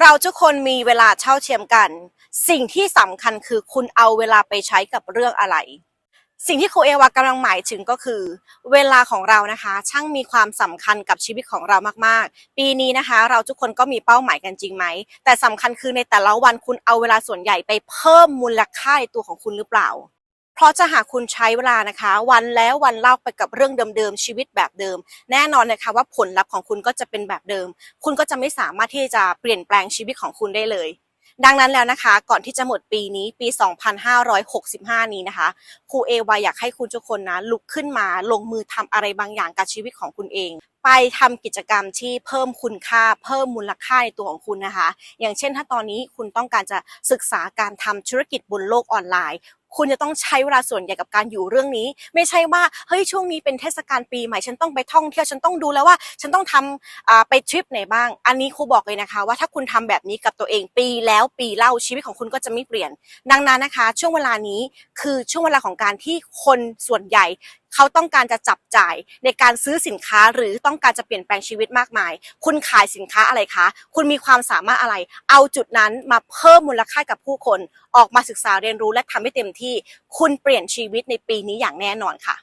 เราทุกคนมีเวลาเท่าเทียมกัน สิ่งที่สำคัญคือคุณเอาเวลาไปใช้กับเรื่องอะไร สิ่งที่ครูเอวากำลังหมายถึงก็คือ เวลาของเรานะคะ ช่างมีความสำคัญกับชีวิตของเรามากๆ ปีนี้นะคะ เราทุกคนก็มีเป้าหมายกันจริงไหม แต่สำคัญคือในแต่ละวันคุณเอาเวลาส่วนใหญ่ไปเพิ่มมูลค่าในตัวของคุณหรือเปล่า เพราะจะหากคุณใช้เวลานะคะ วันแล้ววันเล่าไปกับเรื่องเดิมๆชีวิตแบบเดิม แน่นอนนะคะว่าผลลัพธ์ของคุณก็จะเป็นแบบเดิม คุณก็จะไม่สามารถที่จะเปลี่ยนแปลงชีวิตของคุณได้เลย ดังนั้นแล้วนะคะ ก่อนที่จะหมดปีนี้ปี 2565 นี้นะคะครูเอวาอยากให้คุณทุกคนนะลุกขึ้นมาลงมือทำอะไรบางอย่างกับชีวิตของคุณเอง ไปทำกิจกรรมที่เพิ่มคุณค่า เพิ่มมูลค่าในตัวของคุณนะคะ อย่างเช่นถ้าตอนนี้คุณต้องการจะศึกษาการทำธุรกิจบนโลกออนไลน์คุณจะต้องใช้เวลาส่วนใหญ่กับการอยู่เรื่องนี้ ไม่ใช่ว่าเฮ้ยช่วงนี้เป็นเทศกาลปีใหม่ฉันต้องไปท่องเที่ยวฉันต้องดูแล้วว่า ฉันต้องทำไปทริปไหนบ้าง อันนี้ครูบอกเลยนะคะ ว่าถ้าคุณทำแบบนี้กับตัวเองปีแล้วปีเล่าชีวิตของคุณก็จะไม่เปลี่ยน ดังนั้นนะคะ ช่วงเวลานี้คือช่วงเวลาของการที่คนส่วนใหญ่ เขาต้องการจะจับจ่ายในการซื้อสินค้าหรือต้องการจะเปลี่ยนแปลงชีวิตมากมาย คุณขายสินค้าอะไรคะ คุณมีความสามารถอะไร เอาจุดนั้นมาเพิ่มมูลค่ากับผู้คน ออกมาศึกษาเรียนรู้และทำให้เต็มที่ คุณเปลี่ยนชีวิตในปีนี้อย่างแน่นอนค่ะ